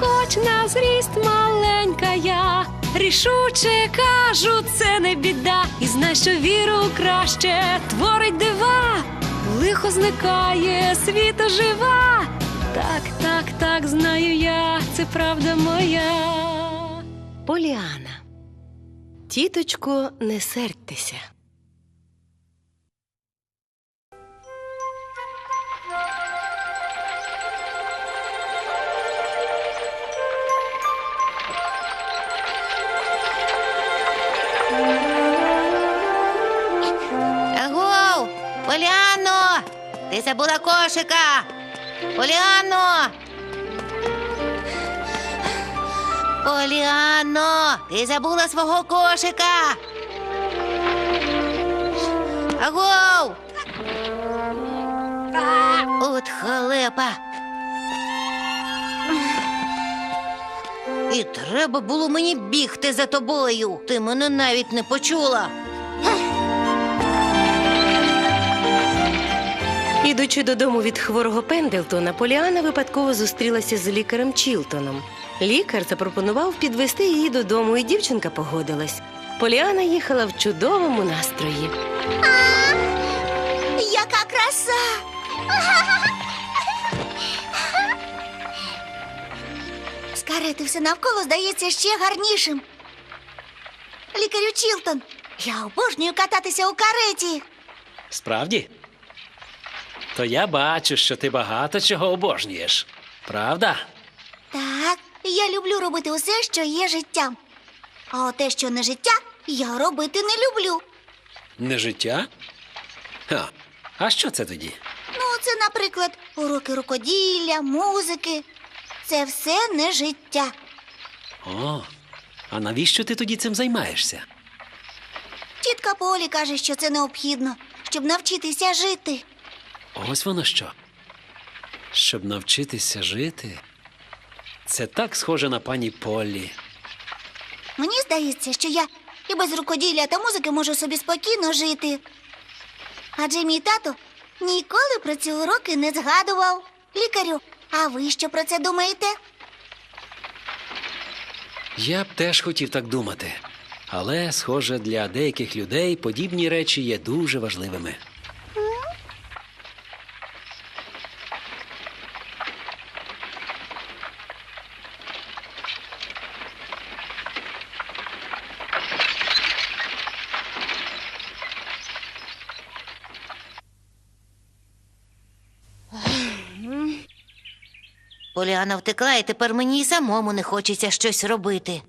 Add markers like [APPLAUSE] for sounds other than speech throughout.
хоч на зріст маленька я, рішуче кажу, це не біда, і знай, що віру краще творить дива, лихо зникає, світ ожива. Так, так, так, знаю я, це правда моя. Поліана. Тіточко, не сердьтеся. Ти забула кошика! Поліано! Поліано! Ти забула свого кошика! Агоу! От халепа! І треба було мені бігти за тобою. Ти мене навіть не почула. Ідучи додому від хворого Пендлтона, Поліана випадково зустрілася з лікарем Чілтоном. Лікар запропонував підвести її додому, і дівчинка погодилась. Поліана їхала в чудовому настрої. Яка краса! З карети все навколо здається ще гарнішим. Лікарю Чілтон, я обожнюю кататися у кареті. Справді? То я бачу, що ти багато чого обожнюєш. Правда? Так, я люблю робити усе, що є життям. А те, що не життя, я робити не люблю. Не життя? Ха. А що це тоді? Ну, це, наприклад, уроки рукоділля, музики. Це все не життя. О, а навіщо ти тоді цим займаєшся? Тітка Полі каже, що це необхідно, щоб навчитися жити. Ось воно що. Щоб навчитися жити. Це так схоже на пані Поллі. Мені здається, що я і без рукоділля та музики можу собі спокійно жити. Адже мій тато ніколи про ці уроки не згадував. Лікарю, а ви що про це думаєте? Я б теж хотів так думати. Але, схоже, для деяких людей подібні речі є дуже важливими. Поліана втекла, і тепер мені й самому не хочеться щось робити.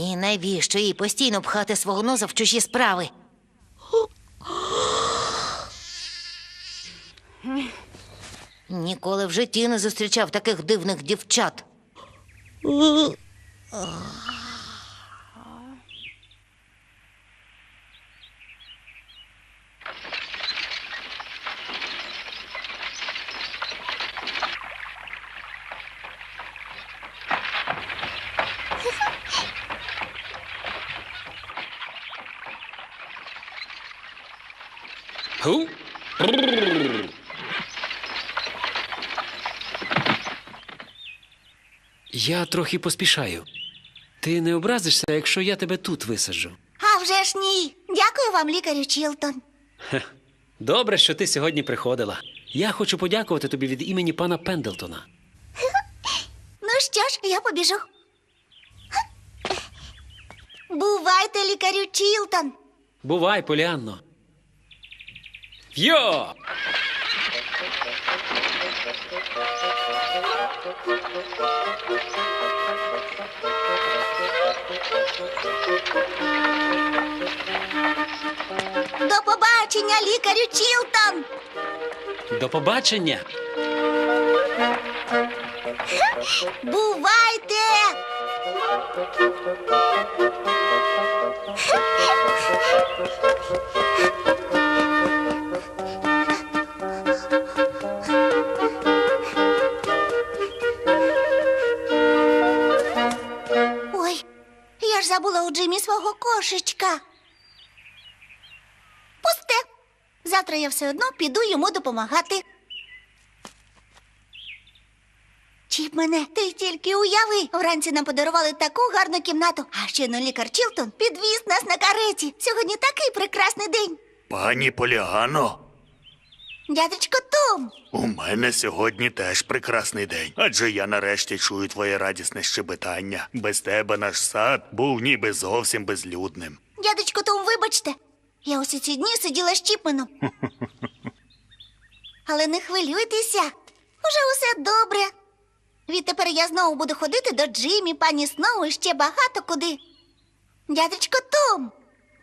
І навіщо їй постійно пхати свого носа в чужі справи? Ніколи в житті не зустрічав таких дивних дівчат. Я трохи поспішаю. Ти не образишся, якщо я тебе тут висаджу. А вже ж ні. Дякую вам, лікарю Чілтон. Добре, що ти сьогодні приходила. Я хочу подякувати тобі від імені пана Пендлтона. [LAUGHS] Ну що ж, я побіжу. Бувайте, лікарю Чілтон. Бувай, Поліанно. Йо! До побачення, лікарю Чілтон. До побачення! Бувайте. Ж забула у Джимі свого кошечка. Пусте. Завтра я все одно піду йому допомагати. Чіп мене, ти тільки уяви. Вранці нам подарували таку гарну кімнату. А ще на лікар Чілтон підвіз нас на кареті. Сьогодні такий прекрасний день. Пані Поліано, Дядечко Том, у мене сьогодні теж прекрасний день. Адже я нарешті чую твоє радісне щебетання. Без тебе наш сад був ніби зовсім безлюдним. дядечко Том, вибачте. Я усі ці дні сиділа з Чіпменом. Але не хвилюйтеся. Уже усе добре. Відтепер я знову буду ходити до Джимі, пані Сноу і ще багато куди. Дядечко Том,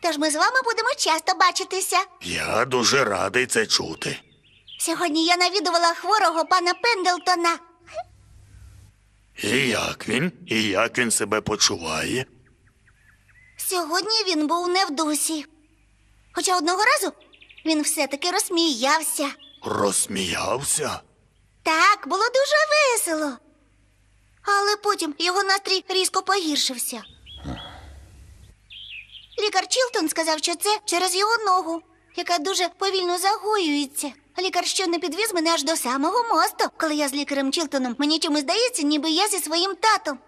тож ми з вами будемо часто бачитися. Я дуже радий це чути. Сьогодні я навідувала хворого пана Пендлтона. І як він? І як він себе почуває? Сьогодні він був не в дусі. Хоча одного разу він все-таки розсміявся. Розсміявся? Так, було дуже весело. Але потім його настрій різко погіршився. Лікар Чілтон сказав, що це через його ногу, яка дуже повільно загоюється. Лікар що не підвіз мене аж до самого мосту. Коли я з лікарем Чілтоном, мені чомусь здається, ніби я зі своїм татом.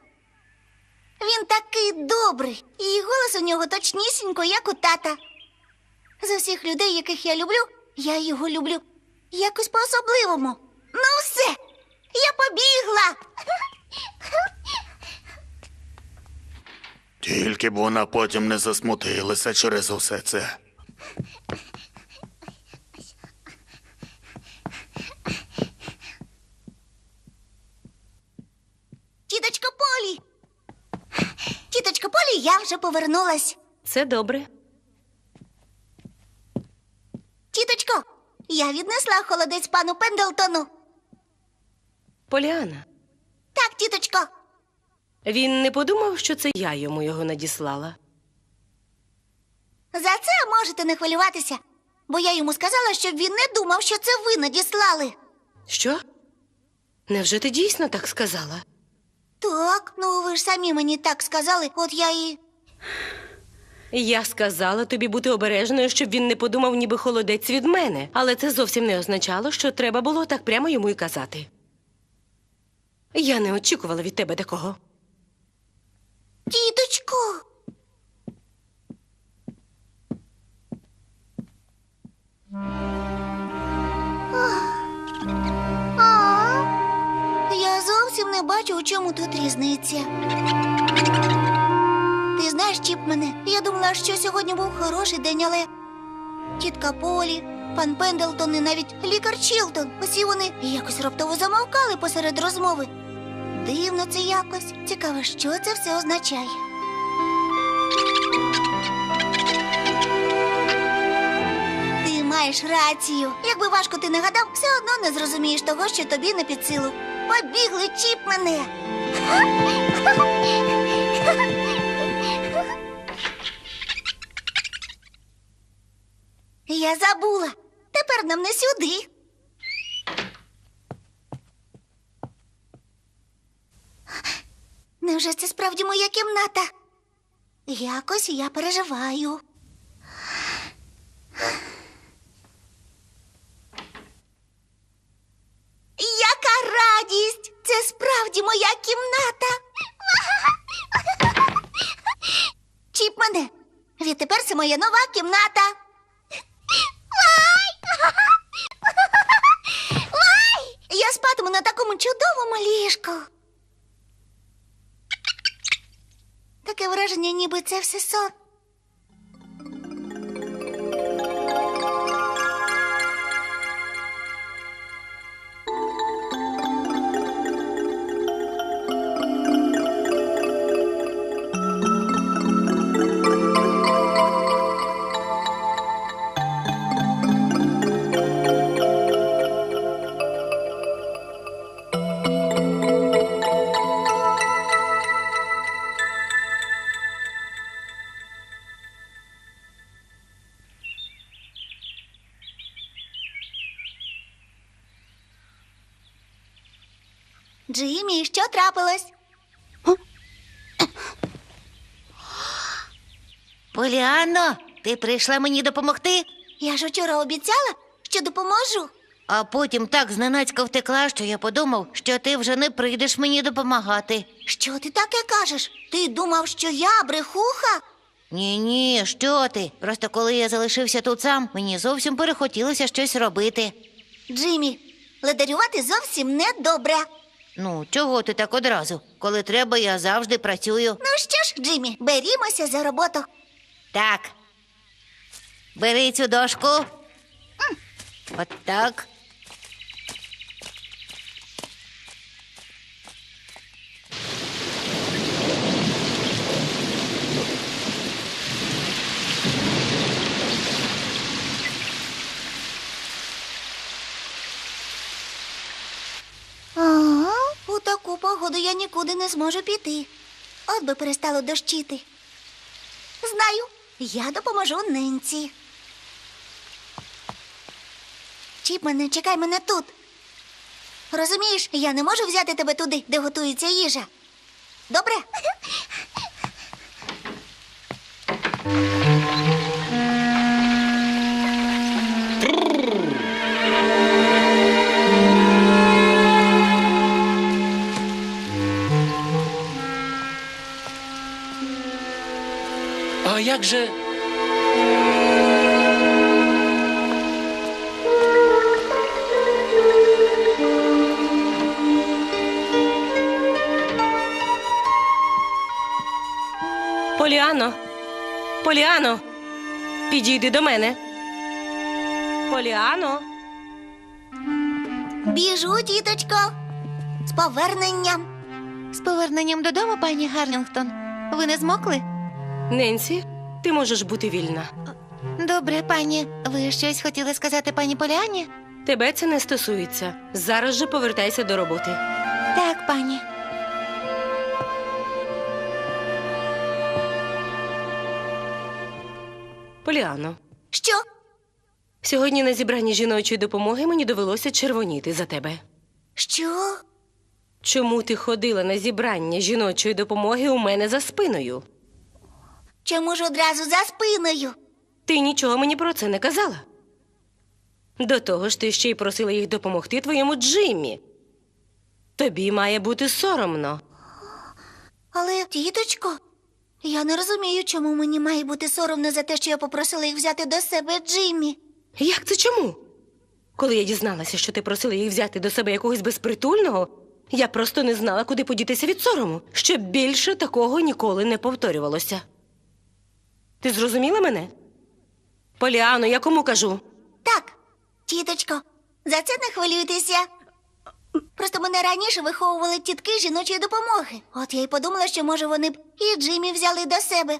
Він такий добрий, і голос у нього точнісінько, як у тата. З усіх людей, яких я люблю, я його люблю якось по-особливому. Ну, все, я побігла. Тільки б вона потім не засмутилася через усе це. Тіточко Полі. Тіточко Полі, я вже повернулась. Це добре. Тіточко, я віднесла холодець пану Пендлтону. Поліана. Так, тіточко. Він не подумав, що це я йому його надіслала. За це можете не хвилюватися, бо я йому сказала, щоб він не думав, що це ви надіслали. Що? Невже ти дійсно так сказала? Так, ну ви ж самі мені так сказали, от я і. Я сказала тобі бути обережною, щоб він не подумав, ніби холодець від мене, але це зовсім не означало, що треба було так прямо йому й казати. Я не очікувала від тебе такого. Тіточко. А, зовсім не бачу, у чому тут різниця. Ти знаєш, Чіп мене, я думала, що сьогодні був хороший день, але тітка Полі, пан Пендлтон і навіть лікар Чілтон. Усі вони якось раптово замовкали посеред розмови. Дивно це якось. Цікаво, що це все означає. Ти маєш рацію. Якби важко ти не гадав, все одно не зрозумієш того, що тобі не під силу. Побігли, чіп мене. Я забула. Тепер нам не сюди. Невже це справді моя кімната? Якось я переживаю. радість! Це справді моя кімната. Чіпмене, відтепер це моя нова кімната. Я спатиму на такому чудовому ліжку. Таке враження, ніби це все сон. Що трапилось? Поліано, ти прийшла мені допомогти, Я ж учора обіцяла, що допоможу. а потім так зненацька втекла, що я подумав, що ти вже не прийдеш мені допомагати. Що ти таке кажеш? Ти думав, що я брехуха? Ні, ні, що ти? Просто коли я залишився тут сам, мені зовсім перехотілося щось робити. Джиммі, ледарювати зовсім не добре. Ну, чого ти так одразу? Коли треба, я завжди працюю. Ну що ж, Джиммі, берімося за роботу. Так. Бери цю дошку. От так. У таку погоду я нікуди не зможу піти. От би перестало дощити. Знаю, я допоможу ненці. Чіпмене, чекай мене тут. Розумієш, я не можу взяти тебе туди, де готується їжа. Добре? А. Поліано, Поліано, підійди до мене. Поліано. Біжу, тіточко. З поверненням. З поверненням додому, пані Гарлінгтон. Ви не змокли? Ненсі, ти можеш бути вільна. Добре, пані. Ви щось хотіли сказати пані Поліані? Тебе це не стосується. Зараз же повертайся до роботи. Так, пані. Поліано, Що? сьогодні на зібранні жіночої допомоги мені довелося червоніти за тебе. Що? Чому ти ходила на зібрання жіночої допомоги у мене за спиною? Чому ж одразу за спиною? Ти нічого мені про це не казала. До того ж, ти ще й просила їх допомогти твоєму Джиммі. Тобі має бути соромно. Але, тіточко, я не розумію, чому мені має бути соромно за те, що я попросила їх взяти до себе Джиммі. Як це чому? Коли я дізналася, що ти просила їх взяти до себе якогось безпритульного, я просто не знала, куди подітися від сорому, щоб більше такого ніколи не повторювалося. Ти зрозуміла мене? Поліано, я кому кажу? Так, тіточко, за це не хвилюйтеся. Просто мене раніше виховували тітки жіночої допомоги. От я й подумала, що може вони б і Джиммі взяли до себе.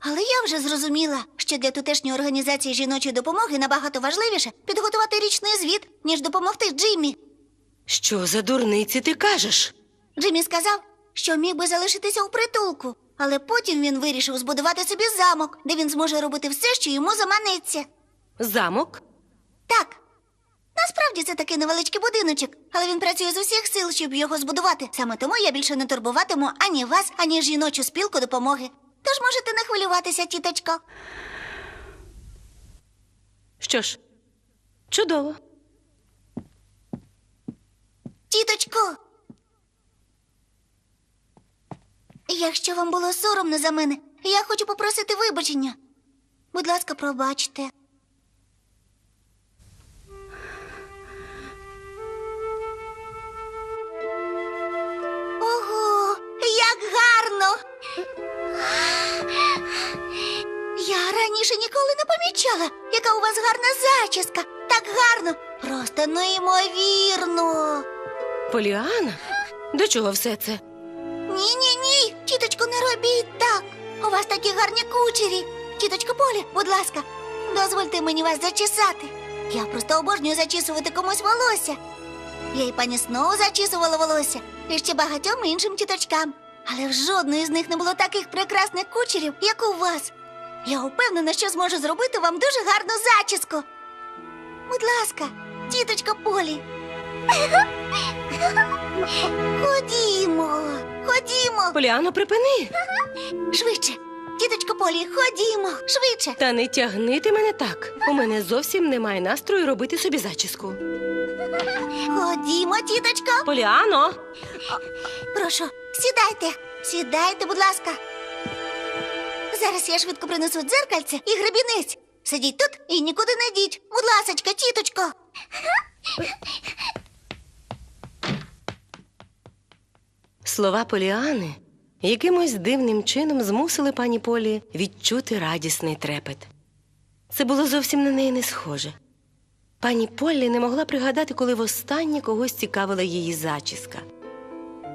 Але я вже зрозуміла, що для тутешньої організації жіночої допомоги набагато важливіше підготувати річний звіт, ніж допомогти Джиммі. Що за дурниці ти кажеш? Джиммі сказав, що міг би залишитися у притулку, але потім він вирішив збудувати собі замок, де він зможе робити все, що йому заманеться. Замок? Так. Насправді це такий невеличкий будиночок, але він працює з усіх сил, щоб його збудувати. Саме тому я більше не турбуватиму ані вас, ані жіночу спілку допомоги. Тож можете не хвилюватися, тіточко. Що ж, чудово. Тіточко. Якщо вам було соромно за мене, я хочу попросити вибачення. Будь ласка, пробачте. Ого, як гарно! Я раніше ніколи не помічала, яка у вас гарна зачіска. Так гарно, просто неймовірно. Поліана? До чого все це? Ні, ні, ні, тіточко, не робіть так. У вас такі гарні кучері. Тіточко Полі, будь ласка, дозвольте мені вас зачесати. Я просто обожнюю зачісувати комусь волосся. Я і пані Сноу зачісувала волосся, і ще багатьом іншим тіточкам. Але в жодної з них не було таких прекрасних кучерів, як у вас. Я впевнена, що зможу зробити вам дуже гарну зачіску. Будь ласка, тіточко Полі. [LAUGHS] Ходімо, ходімо. Поліано, припини! Швидше. Тіточко Полі, ходімо, швидше. Та не тягни ти мене так. У мене зовсім немає настрою робити собі зачіску. Ходімо, тіточко. Поліано! Прошу, сідайте. Сідайте, будь ласка. Зараз я швидко принесу дзеркальце і гребінець. Сидіть тут і нікуди не йдіть. Будь ласочка, тіточко. Слова Поліани якимось дивним чином змусили пані Полі відчути радісний трепет. Це було зовсім на неї не схоже. Пані Поллі не могла пригадати, коли востаннє когось цікавила її зачіска,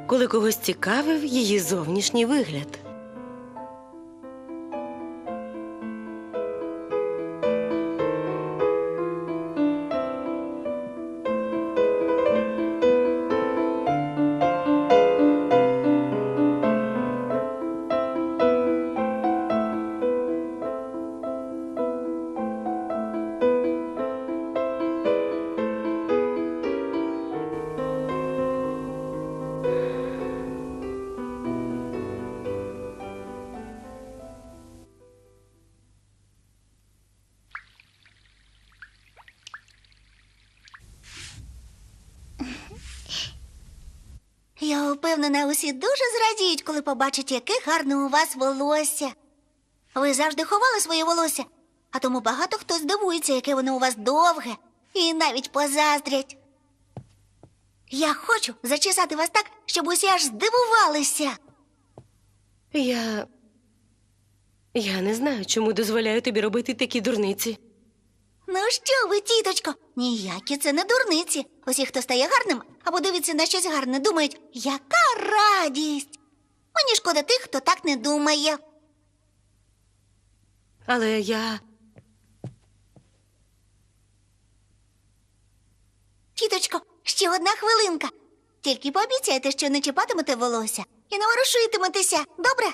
коли когось цікавив її зовнішній вигляд. Усі дуже зрадіють, коли побачать, яке гарне у вас волосся. Ви завжди ховали своє волосся, а тому багато хто здивується, яке воно у вас довге, і навіть позаздрять. Я хочу зачесати вас так, щоб усі аж здивувалися. Я. Я не знаю, чому дозволяю тобі робити такі дурниці. Ну що ви, тіточко? Ніякі це не дурниці. Усі, хто стає гарним або дивиться на щось гарне, думають, яка радість. Мені шкода тих, хто так не думає. Але я. Тіточко, ще одна хвилинка. Тільки пообіцяйте, що не чіпатимете волосся і не ворушитиметеся, добре?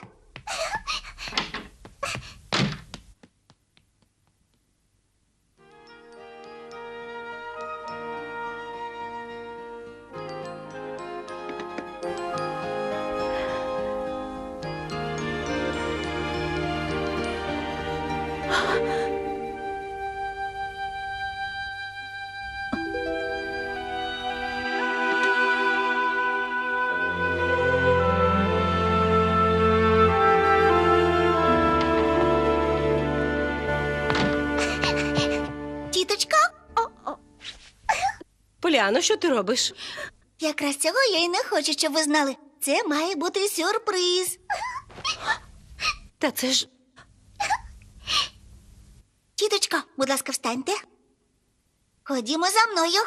Тіточко, Поліано, що ти робиш? якраз цього я й не хочу, щоб ви знали. Це має бути сюрприз. Та це ж. Тіточко, будь ласка, встаньте. Ходімо за мною.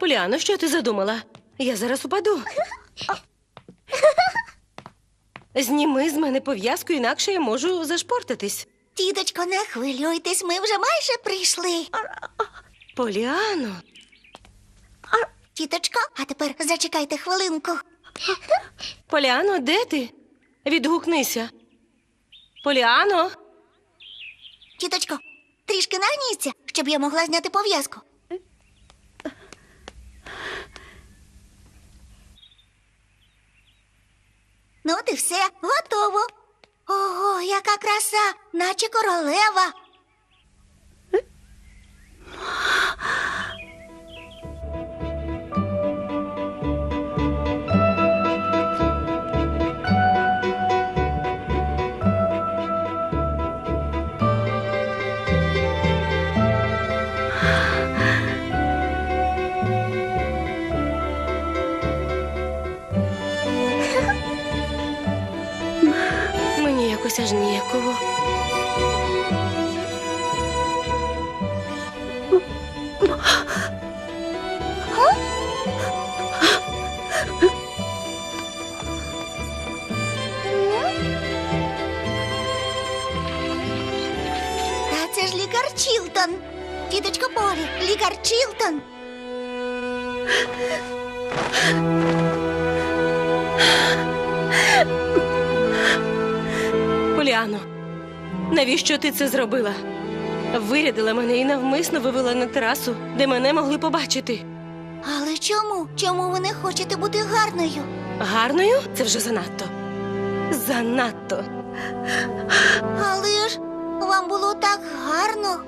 Поліано, що ти задумала? Я зараз упаду. Зніми з мене пов'язку, інакше я можу зашпортитись. Тіточко, не хвилюйтесь, ми вже майже прийшли. Поліано, Тіточко, а тепер зачекайте хвилинку. Поліано, де ти? Відгукнися. Поліано, Тіточко, трішки нагніться, щоб я могла зняти пов'язку. Ну, і все, готово. Ого, яка краса, наче королева. Навіщо ти це зробила? Вирядила мене і навмисно вивела на терасу, де мене могли побачити. Але чому? Чому ви не хочете бути гарною? Гарною це вже занадто. Занадто. Але ж вам було так гарно.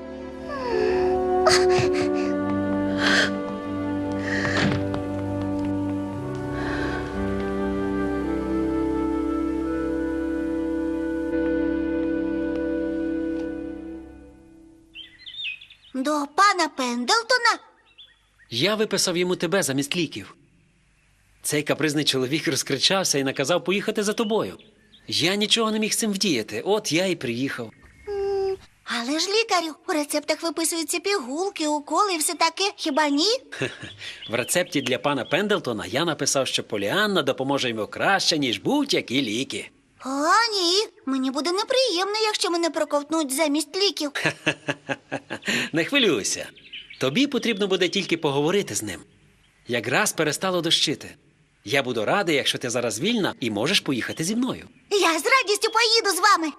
До пана Пендлтона? Я виписав йому тебе замість ліків. Цей капризний чоловік розкричався і наказав поїхати за тобою. Я нічого не міг з цим вдіяти, от я і приїхав. Але ж лікарю, у рецептах виписуються пігулки, уколи і все таке, хіба ні? [LAUGHS] В рецепті для пана Пендлтона я написав, що Поліанна допоможе йому краще, ніж будь-які ліки. О, ні. Мені буде неприємно, якщо мене проковтнуть замість ліків. [LAUGHS] Не хвилюйся. Тобі потрібно буде тільки поговорити з ним. Якраз перестало дощити. Я буду радий, якщо ти зараз вільна і можеш поїхати зі мною. Я з радістю поїду з вами.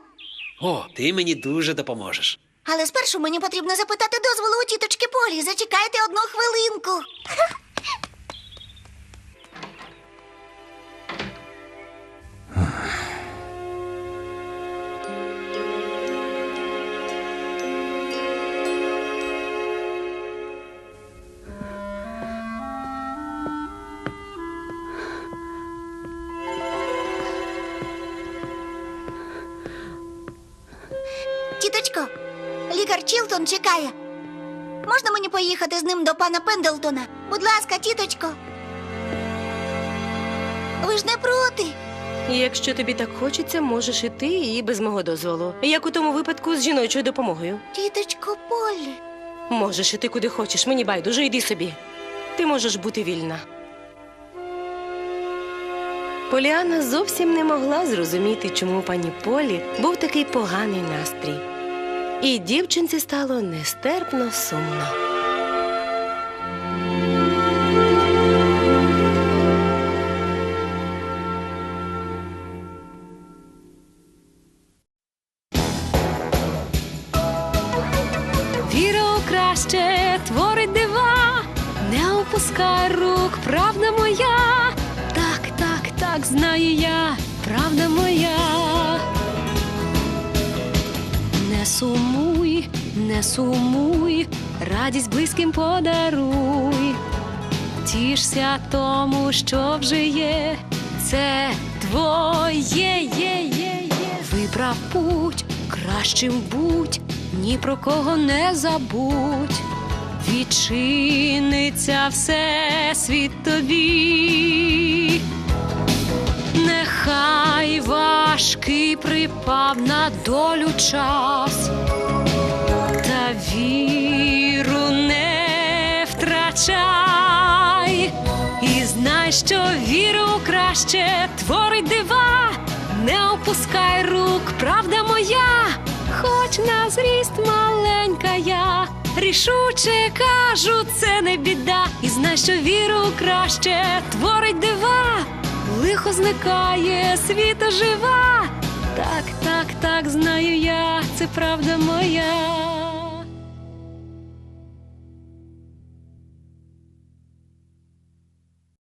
О, ти мені дуже допоможеш. Але спершу мені потрібно запитати дозволу у тіточки Полі. Зачекайте одну хвилинку. [LAUGHS] лікар Чілтон чекає. Можна мені поїхати з ним до пана Пендлтона? Будь ласка, тіточко. Ви ж не проти. Якщо тобі так хочеться, можеш іти і без мого дозволу. Як у тому випадку з жіночою допомогою. Тіточко Полі. Можеш іти куди хочеш, мені байдуже, йди собі. Ти можеш бути вільна. Поліана зовсім не могла зрозуміти, чому пані Полі був такий поганий настрій. І дівчинці стало нестерпно сумно. Не сумуй, радість близьким подаруй. Тішся тому, що вже є, це твоє є, є, є. Вибрав путь, кращим будь, ні про кого не забудь. Відчиниться все світ тобі. Нехай важкий припав на долю час, та віру не втрачай, і знай, що віру краще творить дива, не опускай рук, правда моя, хоч на зріст маленька я. Рішуче кажу, це не біда, і знай, що віру краще творить дива, лихо зникає, світа жива. Так, так, так, знаю я, це правда моя.